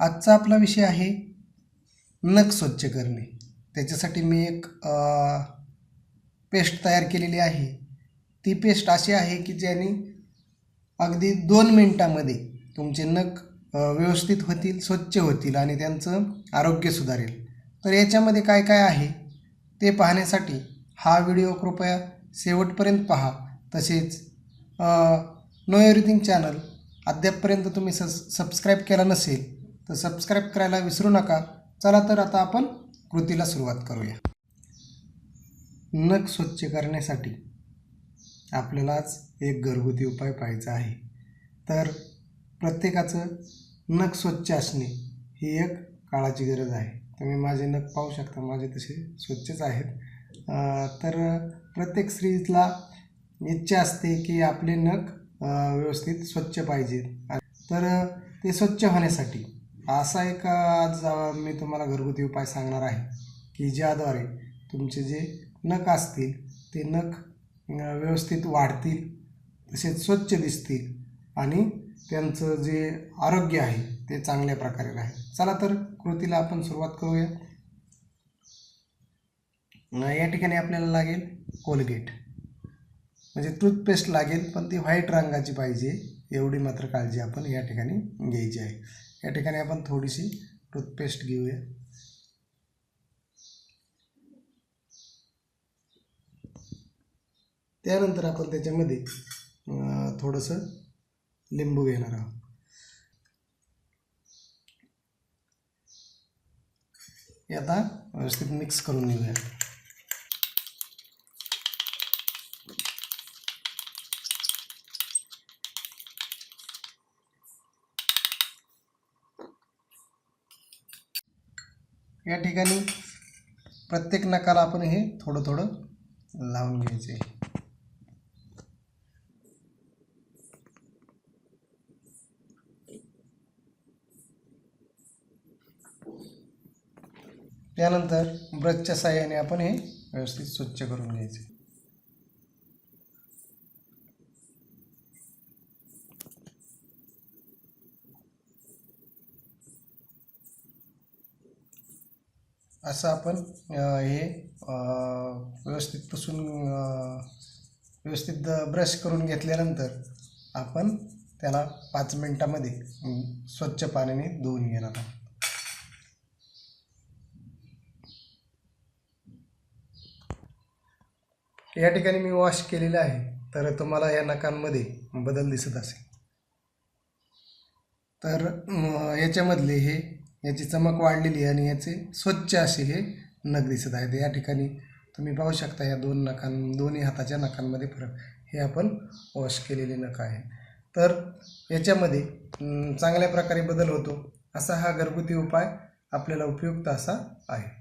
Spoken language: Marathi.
आजचा आपला विषय आहे नख स्वच्छ करणे. त्याच्यासाठी मी एक पेस्ट तयार केलेली आहे. ती पेस्ट अशी आहे की ज्याने अगदी दोन मिनटामध्ये तुमचे नख व्यवस्थित होतील स्वच्छ होतील आणि त्यांचं आरोग्य सुधारेल. तर याच्यामध्ये काय काय आहे ते पाहण्यासाठी हा व्हिडिओ कृपया शेवटपर्यंत पहा. तसेच नो एव्हरीथिंग चॅनल अद्यापपर्यंत तुम्ही सस सबस्क्राईब केला नसेल तर सबस्क्राईब करायला विसरू नका. चला तर आता आपण कृतीला सुरुवात करूया. नख स्वच्छ करण्यासाठी आपल्यालाच एक घरगुती उपाय पाहायचा आहे. तर प्रत्येकाचं नख स्वच्छ असणे ही एक काळाची गरज आहे. तुम्ही माझे नख पाहू शकता माझे तसे स्वच्छच आहेत. तर प्रत्येक स्त्रीला इच्छा असते की आपले नख व्यवस्थित स्वच्छ पाहिजेत तर ते स्वच्छ होण्यासाठी असा एक आज मी तुम्हाला घरगुती उपाय सांगणार आहे की ज्याद्वारे तुमचे जे नख असतील ते नख व्यवस्थित वाढतील तसेच स्वच्छ दिसतील आणि त्यांचं जे आरोग्य आहे ते चांगल्या प्रकारे राहील. चला तर कृतीला आपण सुरुवात करूया. या ठिकाणी आपल्याला लागेल कोलगेट. म्हणजे टूथपेस्ट लागेल पण ती व्हाईट रंगाची पाहिजे एवढी मात्र काळजी आपण या ठिकाणी घ्यायची आहे. या ठिकाणी आपण थोडीशी टूथपेस्ट घेऊया. त्यानंतर आपण त्याच्यामध्ये थोडंसं लिंबू घेणार आहोत. हे आता व्यवस्थित मिक्स करून घेऊया. या ठिकाणी प्रत्येक नकाला आपण हे थोडं थोडं लावून घ्यायचे. आहे त्यानंतर ब्रशच्या साह्याने आपण हे व्यवस्थित स्वच्छ करून घ्यायचे. असं आपण हे व्यवस्थित पुसून व्यवस्थित ब्रश करून घेतल्यानंतर आपण त्याला पाच मिनटामध्ये स्वच्छ पाण्याने धुवून घेणार आहोत. या ठिकाणी मी वॉश केलेलं आहे तर तुम्हाला या नकांमध्ये बदल दिसत असेल. तर याच्यामधले हे याची चमक वाढलेली आहे आणि याचे स्वच्छ असे हे नख दिसत आहेत. या ठिकाणी तुम्ही पाहू शकता या दोन नखां दोन्ही हाताच्या नखांमध्ये फरक. हे आपण वॉश केलेले नख आहे. तर याच्यामध्ये चांगल्या प्रकारे बदल होतो असा हा घरगुती उपाय आपल्याला उपयुक्त असा आहे.